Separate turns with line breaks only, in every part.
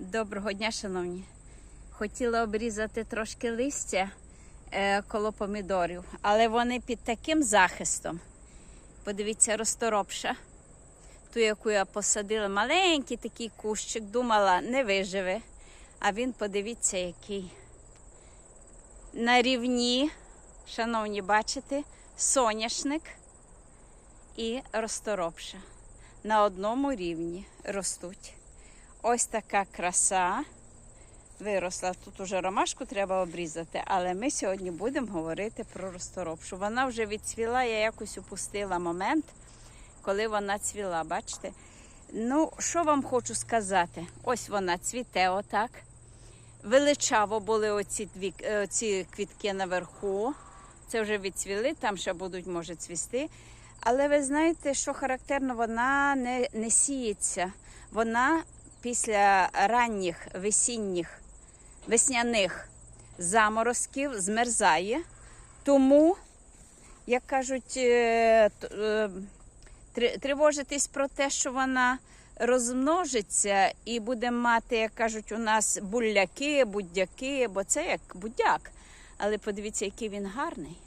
Доброго дня, шановні. Хотіла обрізати трошки листя е, коло помідорів, але вони під таким захистом. Подивіться, розторопша. Ту, яку я посадила, маленький такий кущик, думала, не виживе. А він, подивіться, який. На рівні, шановні, бачите, соняшник і розторопша. На одному рівні ростуть. Ось така краса виросла. Тут уже ромашку треба обрізати, але ми сьогодні будемо говорити про розторопшу. Вона вже відцвіла, я якось упустила момент, коли вона цвіла. Бачите? Ну, що вам хочу сказати? Ось вона цвіте отак. Величаво були оці, дві, е, оці квітки наверху. Це вже відцвіли, там ще будуть, може, цвісти. Але ви знаєте, що характерно, вона не, не сіється. Вона після ранніх весінніх, весняних заморозків змерзає. Тому, як кажуть, е, е, тр- тривожитись про те, що вона розмножиться і буде мати, як кажуть, у нас булляки, будяки, бо це як будяк. Але подивіться, який він гарний.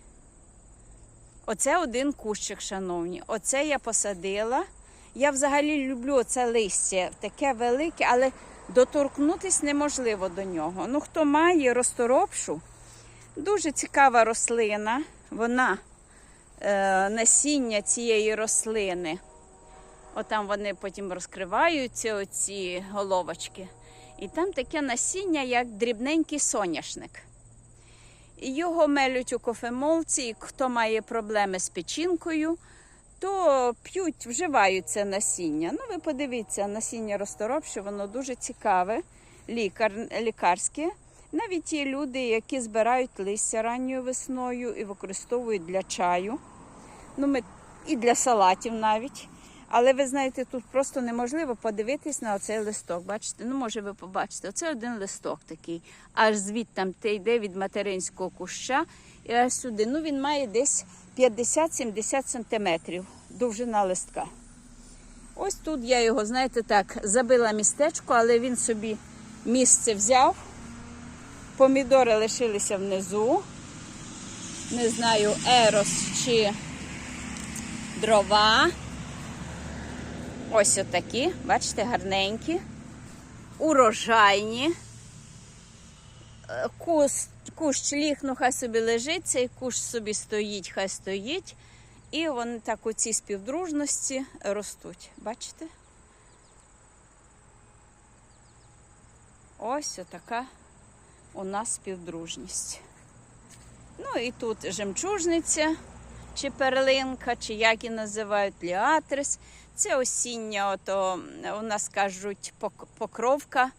Оце один кущик, шановні. Оце я посадила. Я взагалі люблю це листя, таке велике, але доторкнутися неможливо до нього. Ну, хто має розторопшу, дуже цікава рослина. Вона е, насіння цієї рослини. Отам вони потім розкриваються, оці головочки. І там таке насіння, як дрібненький соняшник. Його мелють у кофемолці, і хто має проблеми з печінкою, то п'ють, вживають це насіння. Ну, ви подивіться, насіння розторопше, воно дуже цікаве, лікар, лікарське. Навіть є люди, які збирають листя ранньою весною і використовують для чаю. Ну, ми, і для салатів навіть. Але ви знаєте, тут просто неможливо подивитись на оцей листок. Бачите? Ну, може, ви побачите, оце один листок такий. Аж звідти те йде від материнського куща і аж сюди. Ну, він має десь 50-70 сантиметрів довжина листка. Ось тут я його, знаєте, так, забила містечко, але він собі місце взяв. Помідори лишилися внизу. Не знаю, ерос чи дрова. Ось отакі, бачите, гарненькі, урожайні. Е, Кущ, кущ ліг, ну хай собі лежить, цей кущ собі стоїть, хай стоїть. І вони так у цій співдружності ростуть. Бачите? Ось отака у нас співдружність. Ну і тут жемчужниця, чи перлинка, чи як її називають ліатрис. Це осіння, ото у нас кажуть покровка,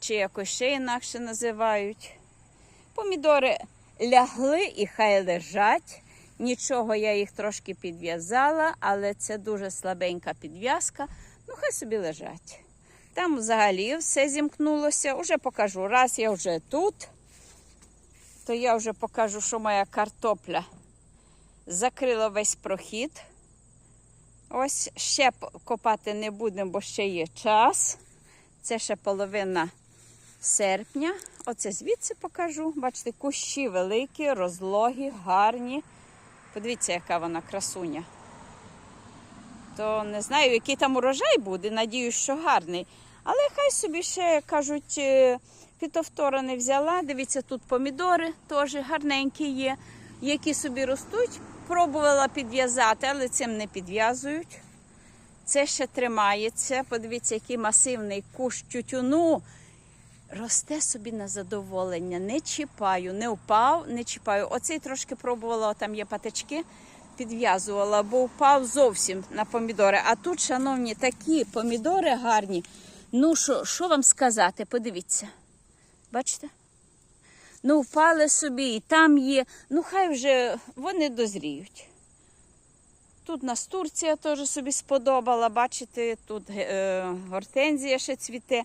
чи якось ще інакше називають. Помідори лягли і хай лежать. Нічого я їх трошки підв'язала, але це дуже слабенька підв'язка. Ну, хай собі лежать. Там взагалі все зімкнулося. Уже покажу. Раз я вже тут, то я вже покажу, що моя картопля закрила весь прохід. Ось ще копати не будемо, бо ще є час. Це ще половина серпня. Оце звідси покажу. Бачите, кущі великі, розлогі, гарні. Подивіться, яка вона красуня. То не знаю, який там урожай буде, надіюсь, що гарний. Але хай собі ще кажуть, е, фітофтора не взяла. Дивіться, тут помідори теж гарненькі є, які собі ростуть. Пробувала підв'язати, але цим не підв'язують. Це ще тримається. Подивіться, який масивний кущ тютюну. Росте собі на задоволення. Не чіпаю, не впав, не чіпаю. Оцей трошки пробувала, там є патички, підв'язувала, бо впав зовсім на помідори. А тут, шановні, такі помідори гарні. Ну, що, що вам сказати? Подивіться. Бачите? Ну, впали собі, і там є. Ну, хай вже вони дозріють. Тут нас Турція теж собі сподобала, бачите, тут е, гортензія ще цвіте.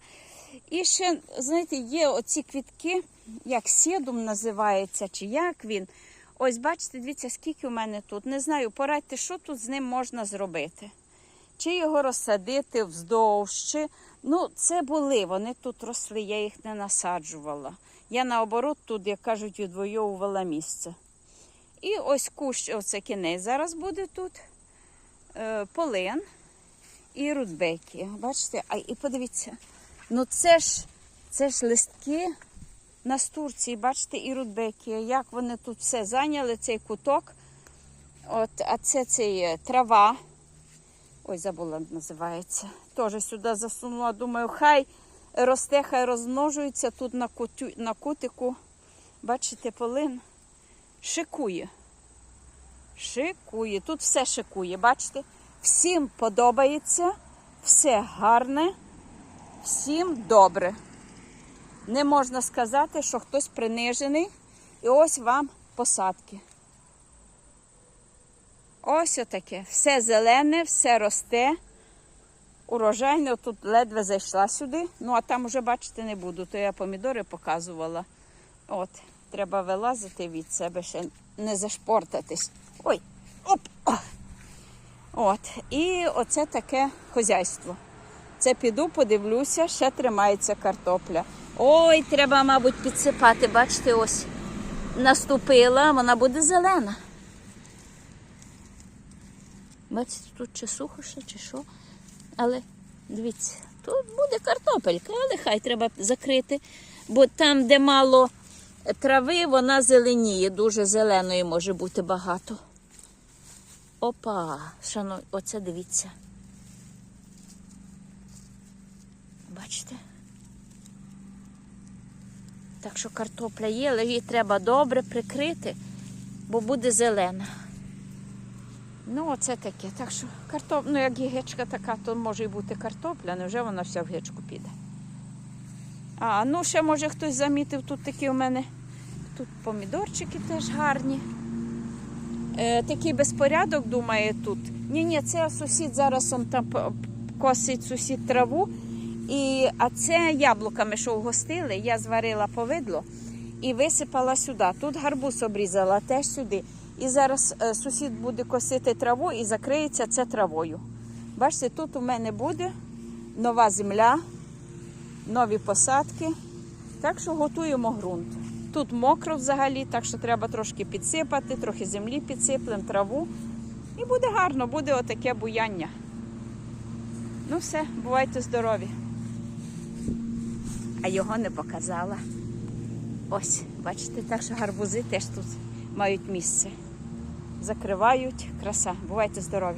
І ще, знаєте, є оці квітки, як сідум називається, чи як він. Ось бачите, дивіться, скільки у мене тут. Не знаю, порадьте, що тут з ним можна зробити. Чи його розсадити вздовж, чи Ну, це були, вони тут росли, я їх не насаджувала. Я наоборот тут, як кажуть, відвоювала місце. І ось кущ, оце кінець зараз буде тут. Е, полин і рудбеки. Бачите, а і подивіться, ну це ж, це ж листки настурції, бачите, і рудбеки. Як вони тут все зайняли, цей куток. От, а це цей е, трава. Ой, забула, називається. Теж сюди засунула. Думаю, хай росте, хай розмножується тут на, кутю, на кутику. Бачите, полин шикує. Шикує. Тут все шикує, бачите? Всім подобається, все гарне, всім добре. Не можна сказати, що хтось принижений. І ось вам посадки. Ось отаке. Все зелене, все росте. Урожайне, тут ледве зайшла сюди. Ну, а там уже, бачите, не буду. То я помідори показувала. От, треба вилазити від себе, ще не зашпортатись. Ой, оп! От. І оце таке хозяйство. Це піду, подивлюся, ще тримається картопля. Ой, треба, мабуть, підсипати. Бачите, ось наступила, вона буде зелена. Бачите, тут чи сухо ще, чи що. Але дивіться, тут буде картопелька, але хай треба закрити. Бо там, де мало трави, вона зеленіє, дуже зеленої може бути багато. Опа, шано, оце дивіться. Бачите? Так що картопля є, але її треба добре прикрити, бо буде зелена. Ну, оце таке. Так що картоп... ну, як є гечка така, то може і бути картопля, невже вона вся в гечку піде. А, ну ще може хтось замітив, тут такі у мене тут помідорчики теж гарні. Е, такий безпорядок, думає, тут. Ні-ні, це сусід зараз он там косить сусід траву. І, а це яблуками, що вгостили, я зварила повидло і висипала сюди. Тут гарбуз обрізала теж сюди. І зараз е, сусід буде косити траву і закриється це травою. Бачите, тут у мене буде нова земля, нові посадки. Так що готуємо ґрунт. Тут мокро взагалі, так що треба трошки підсипати, трохи землі підсиплемо, траву. І буде гарно, буде отаке буяння. Ну все, бувайте здорові. А його не показала. Ось, бачите, так що гарбузи теж тут мають місце. Закривають краса. Бувайте здорові!